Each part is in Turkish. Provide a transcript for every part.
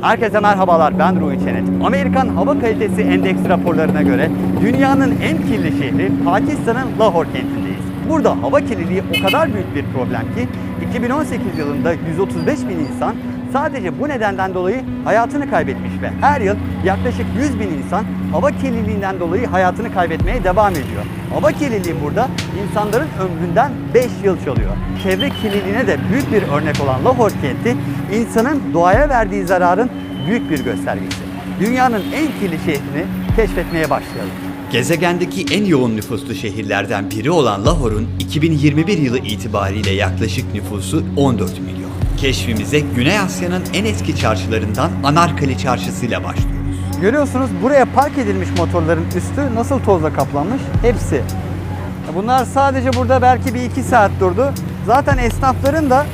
Herkese merhabalar ben Ruhi Çenet. Amerikan Hava Kalitesi Endeks raporlarına göre dünyanın en kirli şehri Pakistan'ın Lahore kentindeyiz. Burada hava kirliliği o kadar büyük bir problem ki 2018 yılında 135 bin insan sadece bu nedenden dolayı hayatını kaybetmiş ve her yıl yaklaşık 100 bin insan hava kirliliğinden dolayı hayatını kaybetmeye devam ediyor. Hava kirliliği burada insanların ömründen 5 yıl çalıyor. Çevre kirliliğine de büyük bir örnek olan Lahore kenti insanın doğaya verdiği zararın büyük bir göstergesi. Dünyanın en kirli şehrini keşfetmeye başlayalım. Gezegendeki en yoğun nüfuslu şehirlerden biri olan Lahore'un 2021 yılı itibariyle yaklaşık nüfusu 14 milyon. Keşfimize Güney Asya'nın en eski çarşılarından Anarkali Çarşısı'yla başlıyoruz. Görüyorsunuz buraya park edilmiş motorların üstü nasıl tozla kaplanmış? Hepsi. Bunlar sadece burada belki bir iki saat durdu. Zaten esnafların da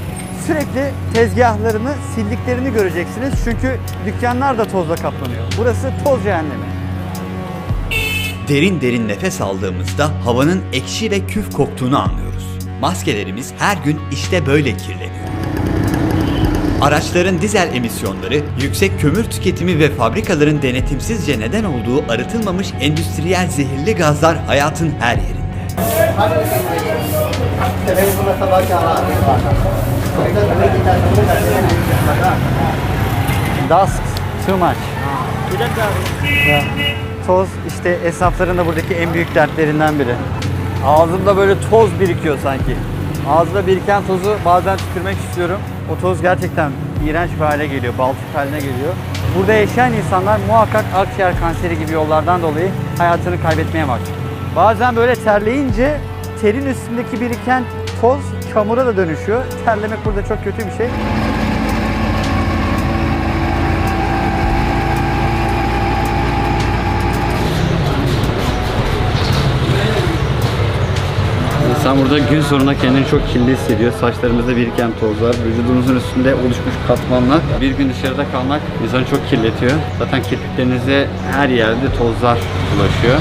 sürekli tezgahlarını sildiklerini göreceksiniz. Çünkü dükkanlar da tozla kaplanıyor. Burası toz cehennemi. Derin derin nefes aldığımızda havanın ekşi ve küf koktuğunu anlıyoruz. Maskelerimiz her gün işte böyle kirleniyor. Araçların dizel emisyonları, yüksek kömür tüketimi ve fabrikaların denetimsizce neden olduğu arıtılmamış endüstriyel zehirli gazlar hayatın her yerinde. Dust, too much. Toz işte esnafların da buradaki en büyük dertlerinden biri. Ağzımda böyle toz birikiyor sanki. Ağzımda biriken tozu bazen tükürmek istiyorum. O toz gerçekten iğrenç bir hale geliyor, balçık haline geliyor. Burada yaşayan insanlar muhakkak akciğer kanseri gibi yollardan dolayı hayatını kaybetmeye başlıyor. Bazen böyle terleyince terin üstündeki biriken toz çamura da dönüşüyor. Terlemek burada çok kötü bir şey. İnsan burada gün sonunda kendini çok kirli hissediyor. Saçlarımızda biriken tozlar, vücudumuzun üstünde oluşmuş katmanlar. Bir gün dışarıda kalmak insanı çok kirletiyor. Zaten kirpiklerinize her yerde tozlar ulaşıyor.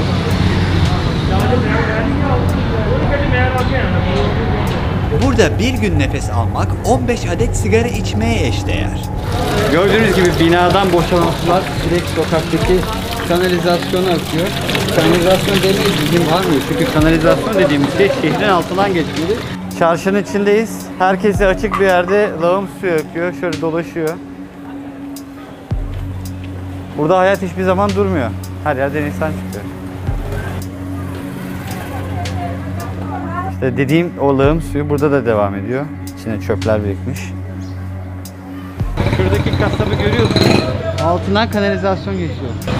Burada bir gün nefes almak 15 adet sigara içmeye eşdeğer. Gördüğünüz gibi binadan boşalan sular direkt sokaktaki kanalizasyona akıyor. Kanalizasyon demeyiz bizim var mı? Çünkü kanalizasyon dediğimiz şey şehrin altından geçiyor. Çarşının içindeyiz. Herkese açık bir yerde lağım suyu akıyor. Şöyle dolaşıyor. Burada hayat hiçbir zaman durmuyor. Her yerden insan çıkıyor. İşte dediğim o lağım suyu burada da devam ediyor. İçine çöpler birikmiş. Şuradaki kasabı görüyorsunuz. Altından kanalizasyon geçiyor.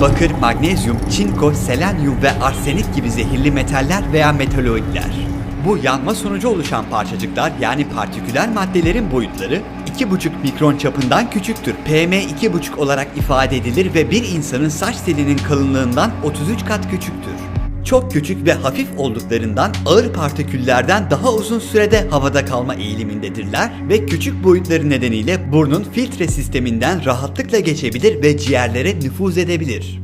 Bakır, magnezyum, çinko, selenyum ve arsenik gibi zehirli metaller veya metaloidler. Bu yanma sonucu oluşan parçacıklar yani partiküler maddelerin boyutları 2,5 mikron çapından küçüktür. PM 2,5 olarak ifade edilir ve bir insanın saç telinin kalınlığından 33 kat küçüktür. Çok küçük ve hafif olduklarından ağır partiküllerden daha uzun sürede havada kalma eğilimindedirler ve küçük boyutları nedeniyle burnun filtre sisteminden rahatlıkla geçebilir ve ciğerlere nüfuz edebilir.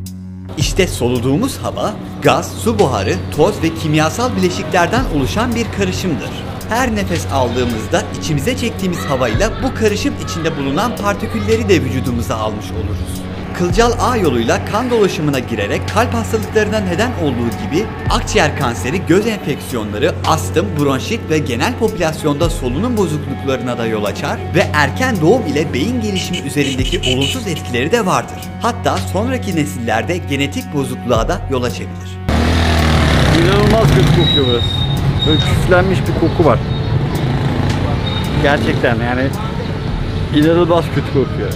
İşte soluduğumuz hava, gaz, su buharı, toz ve kimyasal bileşiklerden oluşan bir karışımdır. Her nefes aldığımızda içimize çektiğimiz havayla bu karışım içinde bulunan partikülleri de vücudumuza almış oluruz. Kılcal ağ yoluyla kan dolaşımına girerek kalp hastalıklarına neden olduğu gibi akciğer kanseri, göz enfeksiyonları, astım, bronşit ve genel popülasyonda solunum bozukluklarına da yol açar ve erken doğum ile beyin gelişimi üzerindeki olumsuz etkileri de vardır. Hatta sonraki nesillerde genetik bozukluğa da yol açabilir. İnanılmaz kötü kokuyor burası. Böyle küflenmiş bir koku var. Gerçekten yani inanılmaz kötü kokuyor.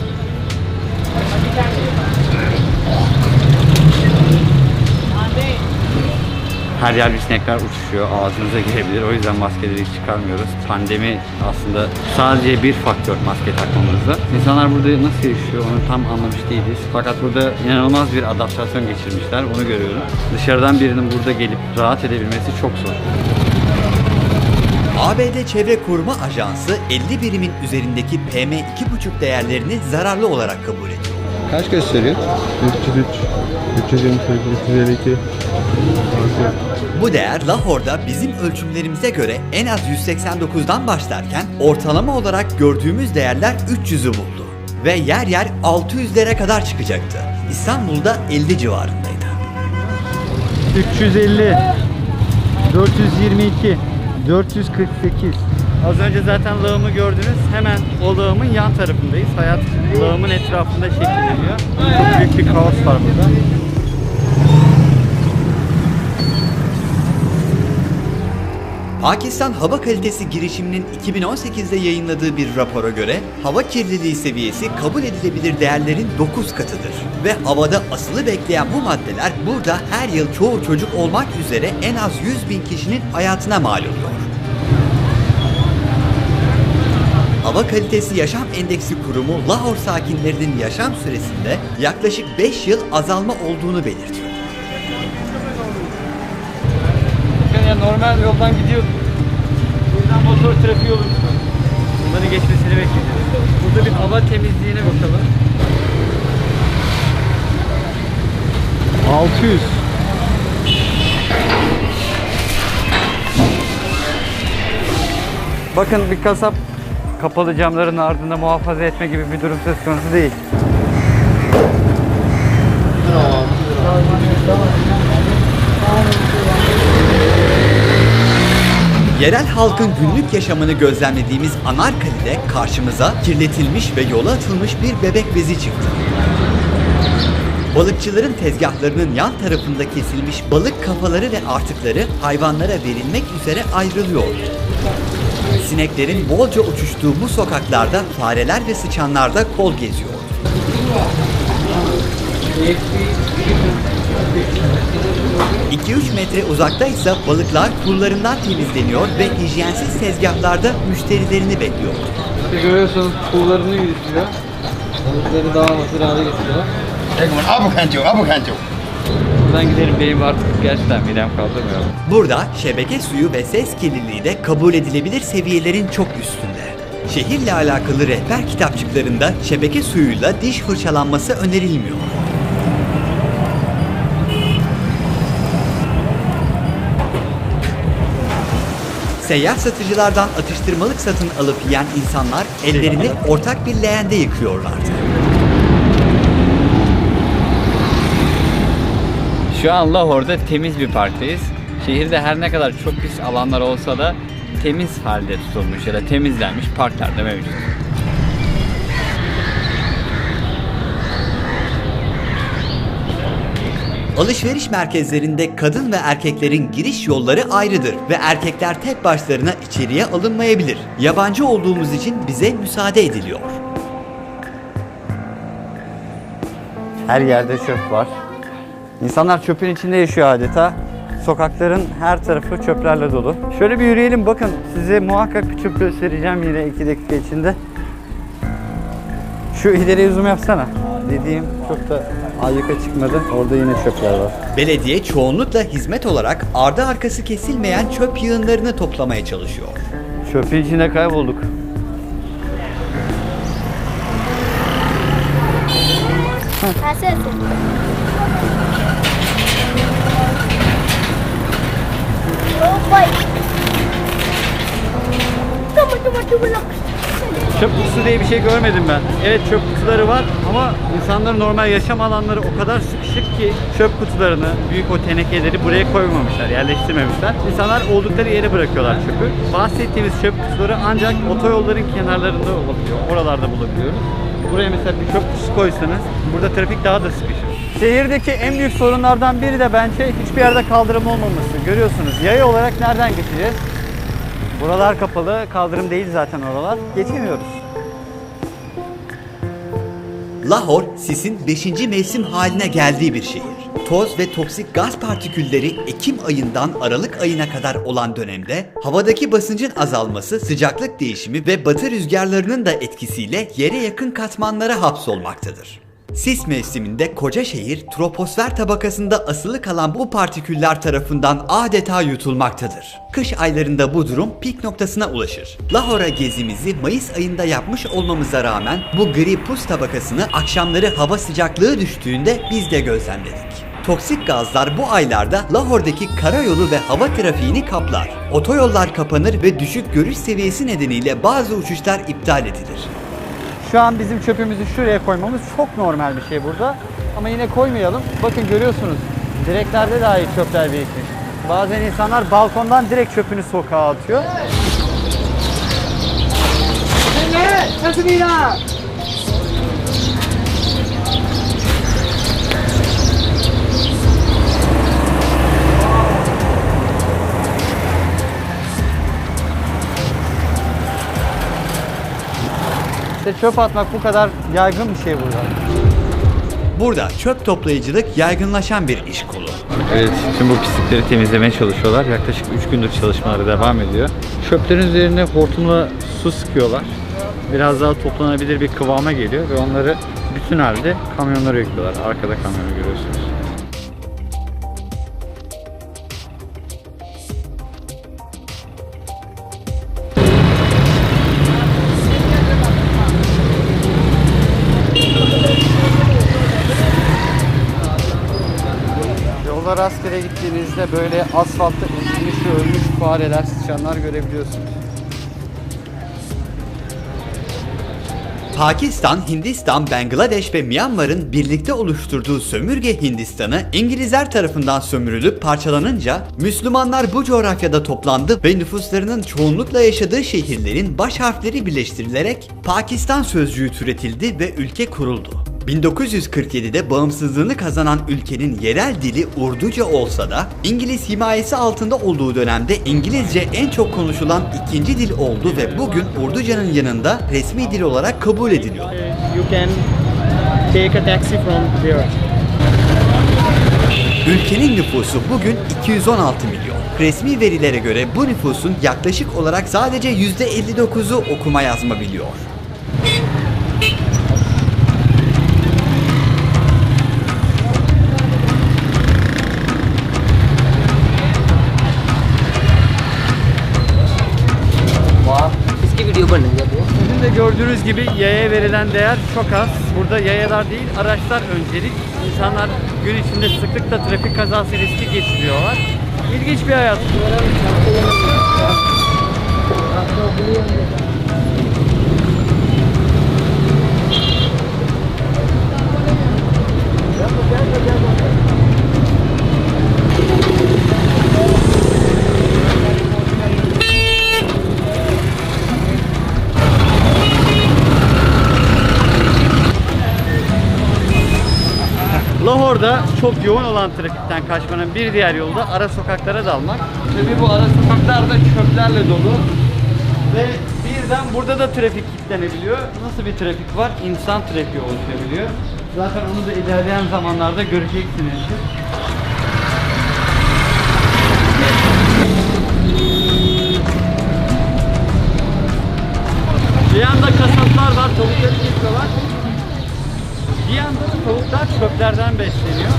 Her yer bir sinekler uçuşuyor, ağzınıza girebilir. O yüzden maskeleri hiç çıkarmıyoruz. Pandemi aslında sadece bir faktör maske takmamızda. İnsanlar burada nasıl yaşıyor onu tam anlamış değiliz. Fakat burada inanılmaz bir adaptasyon geçirmişler, onu görüyorum. Dışarıdan birinin burada gelip rahat edebilmesi çok zor. ABD Çevre Koruma Ajansı 50 birimin üzerindeki PM2,5 değerlerini zararlı olarak kabul ediyor. Kaç gösteriyor? 303, 328, 352. Bu değer Lahore'da bizim ölçümlerimize göre en az 189'dan başlarken ortalama olarak gördüğümüz değerler 300'ü buldu. Ve yer yer 600'lere kadar çıkacaktı. İstanbul'da 50 civarındaydı. 350 422 448 Az önce zaten lağımı gördünüz. Hemen o lağımın yan tarafındayız. Hayat lağımın etrafında şekilleniyor. Çok büyük bir kaos var burada. Pakistan Hava Kalitesi girişiminin 2018'de yayınladığı bir rapora göre hava kirliliği seviyesi kabul edilebilir değerlerin 9 katıdır. Ve havada asılı bekleyen bu maddeler burada her yıl çoğu çocuk olmak üzere en az 100 bin kişinin hayatına mal oluyor. Hava Kalitesi Yaşam Endeksi Kurumu Lahore sakinlerinin yaşam süresinde yaklaşık 5 yıl azalma olduğunu belirtiyor. Yani normal yoldan gidiyorduk. Buradan motor trafiği olur. Bunların geçmesini bekleyeceğiz. Burada bir hava temizliğine bakalım. 600 Bakın bir kasap kapalı camların ardında muhafaza etme gibi bir durum söz konusu değil. Yerel halkın günlük yaşamını gözlemlediğimiz Anarkali'de karşımıza kirletilmiş ve yola atılmış bir bebek bezi çıktı. Balıkçıların tezgahlarının yan tarafında kesilmiş balık kafaları ve artıkları hayvanlara verilmek üzere ayrılıyordu. Sineklerin bolca uçuştuğu bu sokaklarda fareler ve sıçanlar da kol geziyordu. ...2-3 metre uzakta ise balıklar kurlarından temizleniyor ve hijyensiz tezgahlarda müşterilerini bekliyor. İşte görüyorsunuz pullarını yürütüyor. Balıkları daha hazır hale getiriyor. Abu Kanto. Buradan gidelim benim artık gerçekten midem kaldırmıyor. Burada şebeke suyu ve ses kirliliği de kabul edilebilir seviyelerin çok üstünde. Şehirle alakalı rehber kitapçıklarında şebeke suyuyla diş fırçalanması önerilmiyor. Seyyar satıcılardan atıştırmalık satın alıp yiyen insanlar ellerini ortak bir leğende yıkıyorlardı. Şu an Lahore'da temiz bir parktayız. Şehirde her ne kadar çok pis alanlar olsa da temiz halde tutulmuş ya da temizlenmiş parklar da mevcut. Alışveriş merkezlerinde kadın ve erkeklerin giriş yolları ayrıdır ve erkekler tek başlarına içeriye alınmayabilir. Yabancı olduğumuz için bize müsaade ediliyor. Her yerde çöp var. İnsanlar çöpün içinde yaşıyor adeta. Sokakların her tarafı çöplerle dolu. Şöyle bir yürüyelim bakın. Size muhakkak bir çöp göstereceğim yine 2 dakika içinde. Şu ileriye zoom yapsana. Dediğim çok da ayyuka çıkmadı. Orada yine çöpler var. Belediye çoğunlukla hizmet olarak ardı arkası kesilmeyen çöp yığınlarını toplamaya çalışıyor. Çöpün içinde kaybolduk. Asıl. Çöp kutusu diye bir şey görmedim ben. Evet çöp kutuları var ama insanların normal yaşam alanları o kadar sıkışık ki çöp kutularını, büyük o tenekeleri buraya koymamışlar, yerleştirmemişler. İnsanlar oldukları yere bırakıyorlar çöpü. Bahsettiğimiz çöp kutuları ancak otoyolların kenarlarında olabiliyor. Oralarda bulabiliyoruz. Buraya mesela bir çöp kutusu koysanız burada trafik daha da sıkışır. Şehirdeki en büyük sorunlardan biri de bence hiçbir yerde kaldırım olmaması. Görüyorsunuz yaya olarak nereden geçeceğiz? Buralar kapalı, kaldırım değil zaten oralar. Geçemiyoruz. Lahore, sisin 5. mevsim haline geldiği bir şehir. Toz ve toksik gaz partikülleri Ekim ayından Aralık ayına kadar olan dönemde havadaki basıncın azalması, sıcaklık değişimi ve batı rüzgarlarının da etkisiyle yere yakın katmanlara hapsolmaktadır. Sis mevsiminde koca şehir troposfer tabakasında asılı kalan bu partiküller tarafından adeta yutulmaktadır. Kış aylarında bu durum pik noktasına ulaşır. Lahore gezimizi Mayıs ayında yapmış olmamıza rağmen bu gri pus tabakasını akşamları hava sıcaklığı düştüğünde biz de gözlemledik. Toksik gazlar bu aylarda Lahore'daki karayolu ve hava trafiğini kaplar. Otoyollar kapanır ve düşük görüş seviyesi nedeniyle bazı uçuşlar iptal edilir. Şu an bizim çöpümüzü şuraya koymamız çok normal bir şey burada. Ama yine koymayalım. Bakın görüyorsunuz. Direklerde dahi çöpler birikmiş. Bazen insanlar balkondan direkt çöpünü sokağa atıyor. İşte çöp atmak bu kadar yaygın bir şey burada. Burada çöp toplayıcılık yaygınlaşan bir iş kolu. Evet, tüm bu pislikleri temizlemeye çalışıyorlar. Yaklaşık 3 gündür çalışmaları devam ediyor. Çöplerin üzerine hortumla su sıkıyorlar. Biraz daha toplanabilir bir kıvama geliyor ve onları bütün halde kamyonlara yüklüyorlar. Arkada kamyonu görüyorsunuz. Gittiğinizde böyle asfaltta ezilmiş ve ölmüş fareler, sıçanlar görebiliyorsunuz. Pakistan, Hindistan, Bangladeş ve Myanmar'ın birlikte oluşturduğu sömürge Hindistan'ı İngilizler tarafından sömürülüp parçalanınca Müslümanlar bu coğrafyada toplandı ve nüfuslarının çoğunlukla yaşadığı şehirlerin baş harfleri birleştirilerek Pakistan sözcüğü türetildi ve ülke kuruldu. 1947'de bağımsızlığını kazanan ülkenin yerel dili Urduca olsa da İngiliz himayesi altında olduğu dönemde İngilizce en çok konuşulan ikinci dil oldu ve bugün Urduca'nın yanında resmi dil olarak kabul ediliyor. you can take a taxi from. Ülkenin nüfusu bugün 216 milyon. Resmi verilere göre bu nüfusun yaklaşık olarak sadece %59'u okuma yazma biliyor. video બનાવી Sizin de gördüğünüz gibi yaya verilen değer çok az. Burada yayalar değil, araçlar öncelik. İnsanlar gün içinde sıklıkla trafik kazası riski geçiriyorlar. İlginç bir hayat. Lahore'da çok yoğun olan trafikten kaçmanın bir diğer yolu da ara sokaklara dalmak. Tabii bu ara sokaklar da çöplerle dolu. Ve birden burada da trafik kilitlenebiliyor. Nasıl bir trafik var? İnsan trafiği oluşabiliyor. Zaten onu da ilerleyen zamanlarda göreceksinizdir. Bir yanda kasaplar var, tavukları kesiyorlar. Bir yanda da tavuklar çöplerden besleniyor.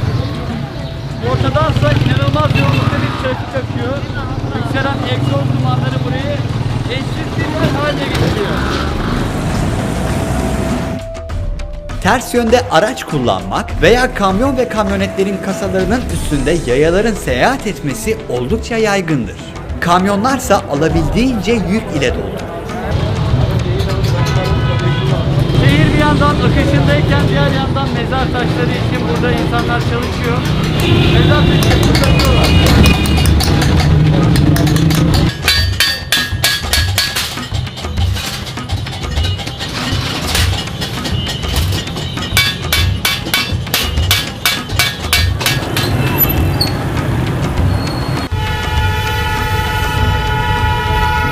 Ortadansa inanılmaz yoğunlukta bir trafik akıyor. Yükselen egzoz dumanları burayı yer haline getiriyor. Ters yönde araç kullanmak veya kamyon ve kamyonetlerin kasalarının üstünde yayaların seyahat etmesi oldukça yaygındır. Kamyonlarsa alabildiğince yük ile dolu. Yandan akışındayken diğer yandan mezar taşları için burada insanlar çalışıyor. Mezar taşları kullanıyorlar.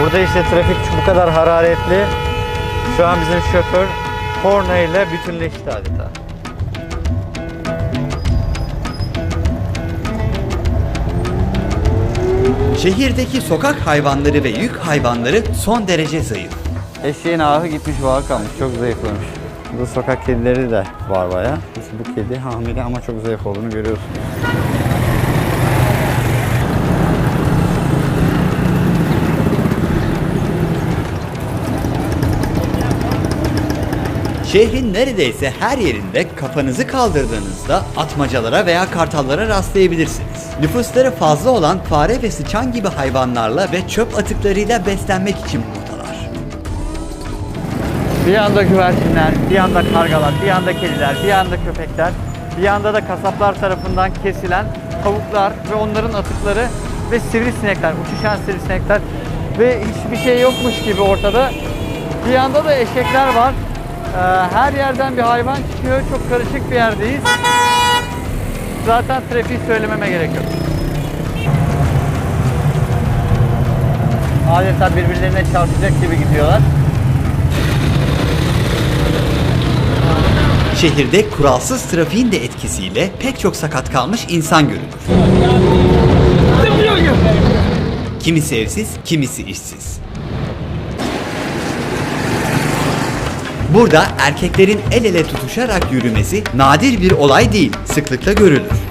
Burada işte trafik bu kadar hararetli. Şu an bizim şoför korna ile bütünleşti adeta. Şehirdeki sokak hayvanları ve yük hayvanları son derece zayıf. Eşeğin ahı gitmiş vağı kalmış. Çok zayıflamış. Bu sokak kedileri de var baya. Bu kedi hamile ama çok zayıf olduğunu görüyorsunuz. Şehrin neredeyse her yerinde kafanızı kaldırdığınızda atmacalara veya kartallara rastlayabilirsiniz. Nüfusları fazla olan fare ve sıçan gibi hayvanlarla ve çöp atıklarıyla beslenmek için buradalar. Bir yanda güvercinler, bir yanda kargalar, bir yanda kediler, bir yanda köpekler, bir yanda da kasaplar tarafından kesilen tavuklar ve onların atıkları ve sivrisinekler, uçuşan sivrisinekler ve hiçbir şey yokmuş gibi ortada. Bir yanda da eşekler var. Ee, her yerden bir hayvan çıkıyor. Çok karışık bir yerdeyiz. Zaten trafiği söylememe gerek yok. Adeta birbirlerine çarpacak gibi gidiyorlar. Şehirde kuralsız trafiğin de etkisiyle pek çok sakat kalmış insan görülür. Kimisi evsiz, kimisi işsiz. Burada erkeklerin el ele tutuşarak yürümesi nadir bir olay değil, sıklıkla görülür.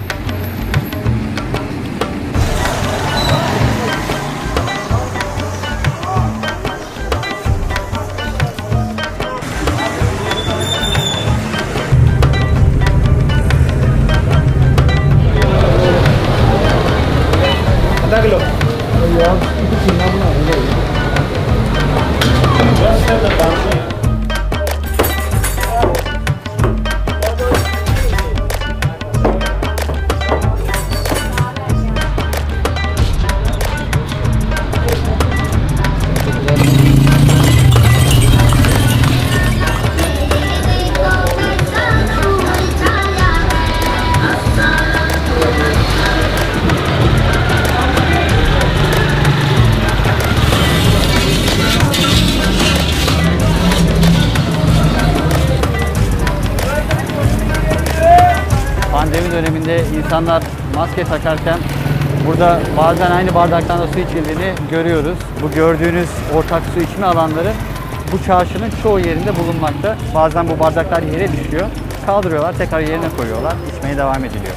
İnsanlar maske takarken burada bazen aynı bardaktan da su içildiğini görüyoruz. Bu gördüğünüz ortak su içme alanları bu çarşının çoğu yerinde bulunmakta. Bazen bu bardaklar yere düşüyor. Kaldırıyorlar, tekrar yerine koyuyorlar. İçmeye devam ediliyor.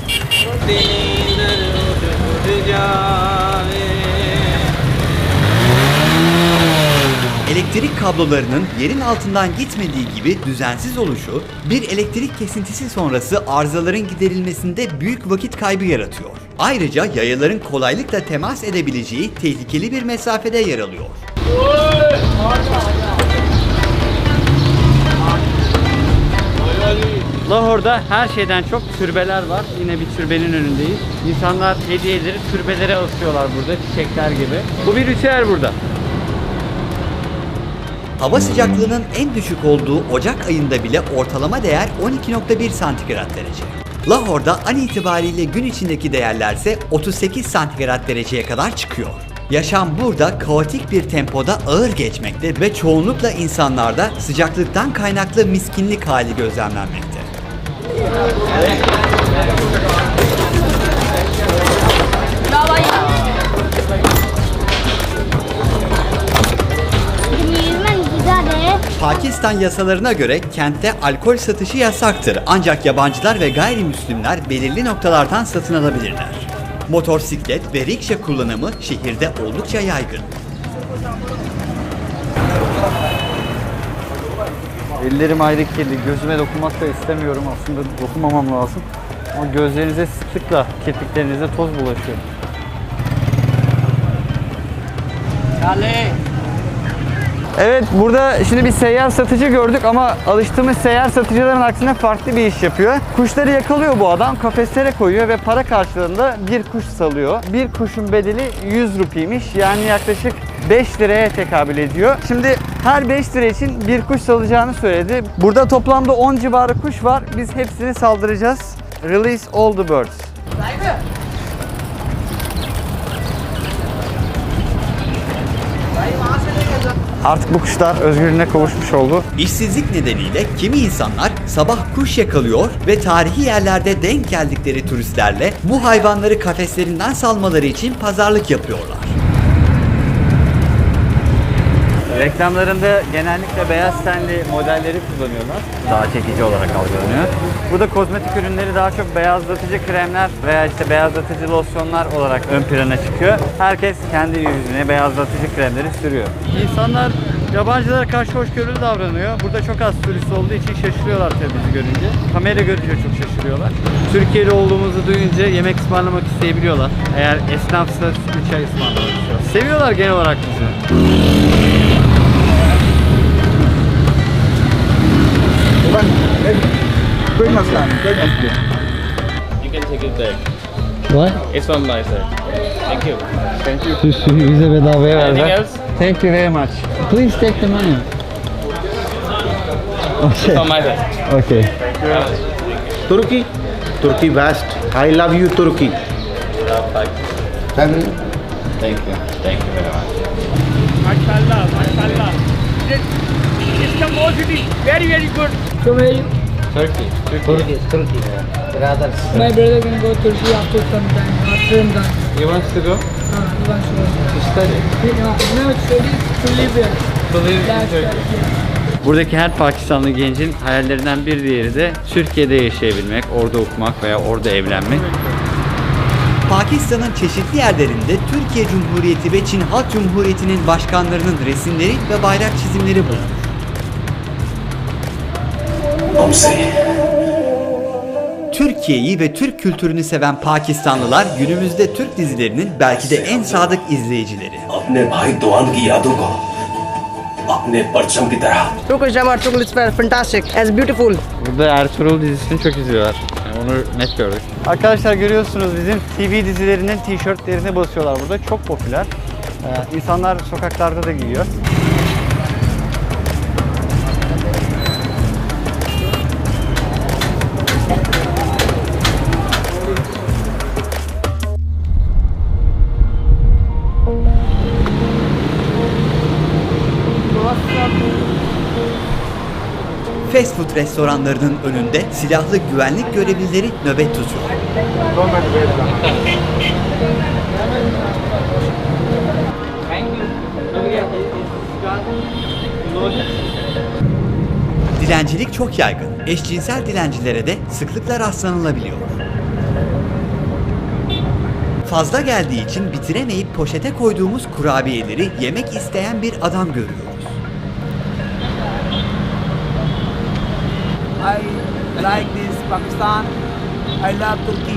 Elektrik kablolarının yerin altından gitmediği gibi düzensiz oluşu, bir elektrik kesintisi sonrası arızaların giderilmesinde büyük vakit kaybı yaratıyor. Ayrıca yayaların kolaylıkla temas edebileceği tehlikeli bir mesafede yer alıyor. Lahor'da her şeyden çok türbeler var. Yine bir türbenin önündeyiz. İnsanlar hediyeleri türbelere asıyorlar burada çiçekler gibi. Bu bir ritüel burada. Hava sıcaklığının en düşük olduğu Ocak ayında bile ortalama değer 12.1 santigrat derece. Lahor'da an itibariyle gün içindeki değerlerse 38 santigrat dereceye kadar çıkıyor. Yaşam burada kaotik bir tempoda ağır geçmekte ve çoğunlukla insanlarda sıcaklıktan kaynaklı miskinlik hali gözlemlenmekte. Yüzmen Pakistan yasalarına göre kentte alkol satışı yasaktır ancak yabancılar ve gayrimüslimler belirli noktalardan satın alabilirler. Motosiklet ve rikşa kullanımı şehirde oldukça yaygın. Ellerim ayrı kirli. Gözüme dokunmak da istemiyorum aslında. Dokunmamam lazım. Ama gözlerinize sıklıkla kirpiklerinize toz bulaşıyor. Evet burada şimdi bir seyyar satıcı gördük ama alıştığımız seyyar satıcıların aksine farklı bir iş yapıyor. Kuşları yakalıyor bu adam, kafeslere koyuyor ve para karşılığında bir kuş salıyor. Bir kuşun bedeli 100 rupiymiş yani yaklaşık 5 liraya tekabül ediyor. Şimdi her 5 lira için bir kuş salacağını söyledi. Burada toplamda 10 civarı kuş var. Biz hepsini saldıracağız. Release all the birds. Artık bu kuşlar özgürlüğüne kavuşmuş oldu. İşsizlik nedeniyle kimi insanlar sabah kuş yakalıyor ve tarihi yerlerde denk geldikleri turistlerle bu hayvanları kafeslerinden salmaları için pazarlık yapıyorlar. Reklamlarında genellikle beyaz tenli modelleri kullanıyorlar. Daha çekici olarak algılanıyor. Burada kozmetik ürünleri daha çok beyazlatıcı kremler veya işte beyazlatıcı losyonlar olarak ön plana çıkıyor. Herkes kendi yüzüne beyazlatıcı kremleri sürüyor. İnsanlar Yabancılara karşı hoşgörülü davranıyor. Burada çok az turist olduğu için şaşırıyorlar tabii bizi görünce. Kamera görünce çok şaşırıyorlar. Türkiye'de olduğumuzu duyunca yemek ısmarlamak isteyebiliyorlar. Eğer esnafsa sütlü çay ısmarlamak istiyor. Seviyorlar genel olarak bizi. You can take it back. What? It's from my side. Thank you. Thank you. Şu suyu bize bedavaya Anything verdiler. else? Thank you very much. Please take the money. Okay. From my side. Okay. Thank you. Turkey, Turkey vast. I love you, Turkey. Thank you. Thank you very much. Mashallah, mashallah. This Istanbul city, very, very good. From where you? Turkey. Turkey, Turkey. Brothers. My brother can go Turkey after some time, after Ramadan. You want to go? Uh, he wants to go. To study. He- uh, No, it's studies to live here. To live in Turkey. yeah. Buradaki her Pakistanlı gencin hayallerinden bir diğeri de Türkiye'de yaşayabilmek, orada okumak veya orada evlenmek. Pakistan'ın çeşitli yerlerinde Türkiye Cumhuriyeti ve Çin Halk Cumhuriyeti'nin başkanlarının resimleri ve bayrak çizimleri bulunur unutmam seni. Türkiye'yi ve Türk kültürünü seven Pakistanlılar günümüzde Türk dizilerinin belki de en sadık izleyicileri. Apne bhai Doğan ki yadon ko apne parçam ki tarah. Turkish drama, Turkish film fantastic, as beautiful. Burada Ertuğrul dizisini çok izliyorlar. Onu net gördük. Arkadaşlar görüyorsunuz bizim TV dizilerinin tişörtlerini basıyorlar burada. Çok popüler. Ee, insanlar sokaklarda da giyiyor. Fast food restoranlarının önünde silahlı güvenlik görevlileri nöbet tutuyor. Dilencilik çok yaygın. Eşcinsel dilencilere de sıklıkla rastlanılabiliyor. Fazla geldiği için bitiremeyip poşete koyduğumuz kurabiyeleri yemek isteyen bir adam görüyoruz. I like this Pakistan. I love Turkey.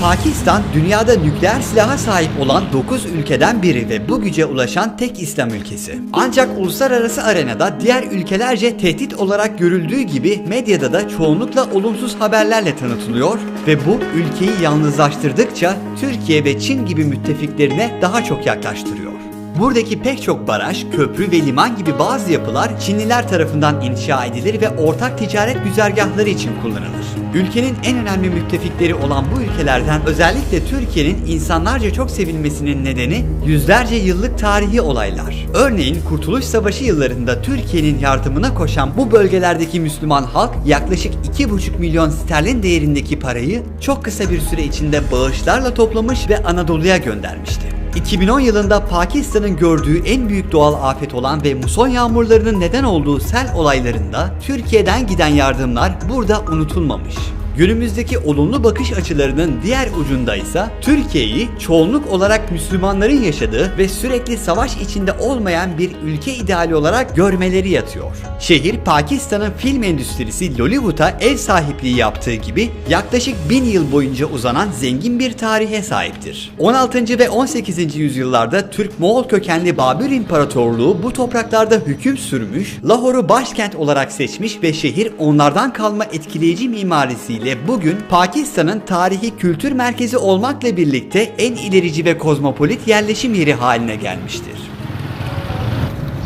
Pakistan dünyada nükleer silaha sahip olan 9 ülkeden biri ve bu güce ulaşan tek İslam ülkesi. Ancak uluslararası arenada diğer ülkelerce tehdit olarak görüldüğü gibi medyada da çoğunlukla olumsuz haberlerle tanıtılıyor ve bu ülkeyi yalnızlaştırdıkça Türkiye ve Çin gibi müttefiklerine daha çok yaklaştırıyor. Buradaki pek çok baraj, köprü ve liman gibi bazı yapılar Çinliler tarafından inşa edilir ve ortak ticaret güzergahları için kullanılır. Ülkenin en önemli müttefikleri olan bu ülkelerden özellikle Türkiye'nin insanlarca çok sevilmesinin nedeni yüzlerce yıllık tarihi olaylar. Örneğin Kurtuluş Savaşı yıllarında Türkiye'nin yardımına koşan bu bölgelerdeki Müslüman halk yaklaşık 2,5 milyon sterlin değerindeki parayı çok kısa bir süre içinde bağışlarla toplamış ve Anadolu'ya göndermişti. 2010 yılında Pakistan'ın gördüğü en büyük doğal afet olan ve muson yağmurlarının neden olduğu sel olaylarında Türkiye'den giden yardımlar burada unutulmamış. Günümüzdeki olumlu bakış açılarının diğer ucunda ise Türkiye'yi çoğunluk olarak Müslümanların yaşadığı ve sürekli savaş içinde olmayan bir ülke ideali olarak görmeleri yatıyor. Şehir Pakistan'ın film endüstrisi Lollywood'a ev sahipliği yaptığı gibi yaklaşık bin yıl boyunca uzanan zengin bir tarihe sahiptir. 16. ve 18. yüzyıllarda Türk-Moğol kökenli Babür İmparatorluğu bu topraklarda hüküm sürmüş, Lahor'u başkent olarak seçmiş ve şehir onlardan kalma etkileyici mimarisiyle bugün Pakistan'ın tarihi kültür merkezi olmakla birlikte en ilerici ve kozmopolit yerleşim yeri haline gelmiştir.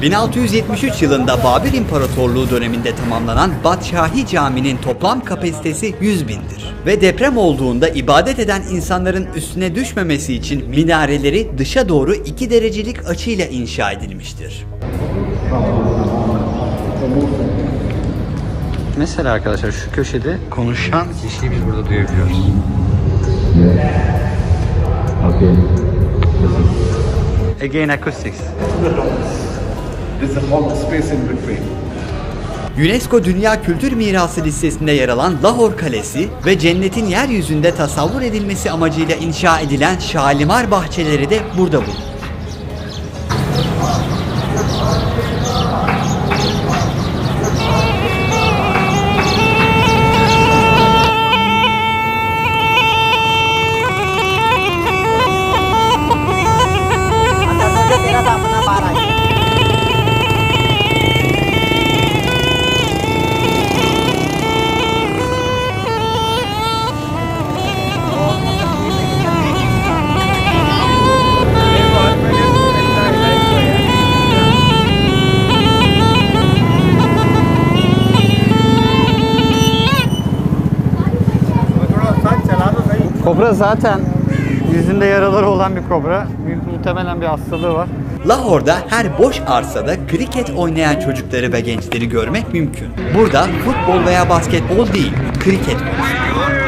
1673 yılında Babür İmparatorluğu döneminde tamamlanan Batşahi Camii'nin toplam kapasitesi 100 bindir. Ve deprem olduğunda ibadet eden insanların üstüne düşmemesi için minareleri dışa doğru 2 derecelik açıyla inşa edilmiştir. Mesela arkadaşlar şu köşede konuşan kişiyi biz burada duyabiliyoruz. Again acoustics. There's a of space in between. UNESCO Dünya Kültür Mirası listesinde yer alan Lahor Kalesi ve cennetin yeryüzünde tasavvur edilmesi amacıyla inşa edilen Şalimar bahçeleri de burada bulunur. Kobra zaten yüzünde yaraları olan bir kobra. Muhtemelen bir hastalığı var. Lahore'da her boş arsada kriket oynayan çocukları ve gençleri görmek mümkün. Burada futbol veya basketbol değil, kriket konuşuluyor.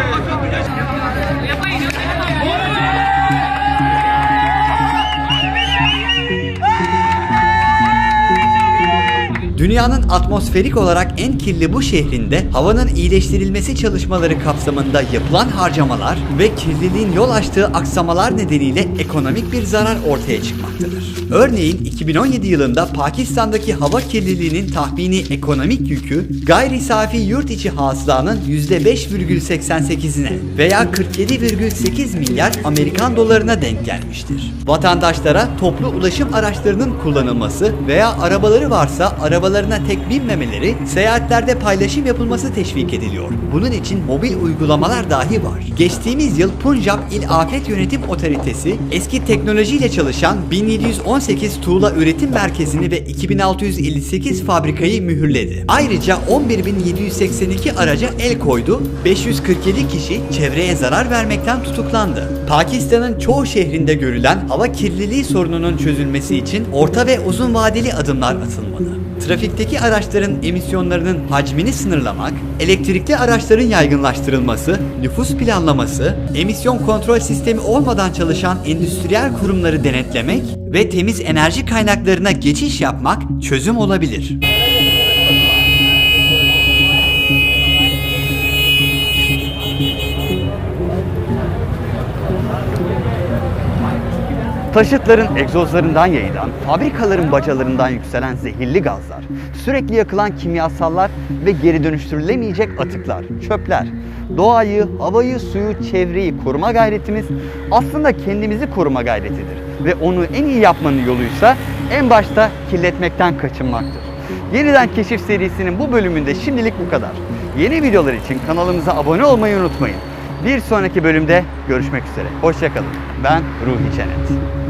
Dünyanın atmosferik olarak en kirli bu şehrinde havanın iyileştirilmesi çalışmaları kapsamında yapılan harcamalar ve kirliliğin yol açtığı aksamalar nedeniyle ekonomik bir zarar ortaya çıkmaktadır. Örneğin 2017 yılında Pakistan'daki hava kirliliğinin tahmini ekonomik yükü gayri safi yurt içi hasılanın %5,88'ine veya 47,8 milyar Amerikan dolarına denk gelmiştir. Vatandaşlara toplu ulaşım araçlarının kullanılması veya arabaları varsa arabalarına tek binmemeleri, seyahatlerde paylaşım yapılması teşvik ediliyor. Bunun için mobil uygulamalar dahi var. Geçtiğimiz yıl Punjab İl Afet Yönetim Otoritesi eski teknolojiyle çalışan 1718 tuğla üretim merkezini ve 2658 fabrikayı mühürledi. Ayrıca 11782 araca el koydu, 547 kişi çevreye zarar vermekten tutuklandı. Pakistan'ın çoğu şehrinde görülen hava kirliliği sorununun çözülmesi için orta ve uzun vadeli adımlar atılmalı. Trafikteki araçların emisyonlarının hacmini sınırlamak, elektrikli araçların yaygınlaştırılması, nüfus planlaması, emisyon kontrol sistemi olmadan çalışan endüstriyel kurumları denetlemek ve temiz enerji kaynaklarına geçiş yapmak çözüm olabilir. Taşıtların egzozlarından yayılan, fabrikaların bacalarından yükselen zehirli gazlar, sürekli yakılan kimyasallar ve geri dönüştürülemeyecek atıklar, çöpler, doğayı, havayı, suyu, çevreyi koruma gayretimiz aslında kendimizi koruma gayretidir. Ve onu en iyi yapmanın yoluysa en başta kirletmekten kaçınmaktır. Yeniden Keşif serisinin bu bölümünde şimdilik bu kadar. Yeni videolar için kanalımıza abone olmayı unutmayın. Bir sonraki bölümde görüşmek üzere. Hoşçakalın. Ben Ruhi Çenet.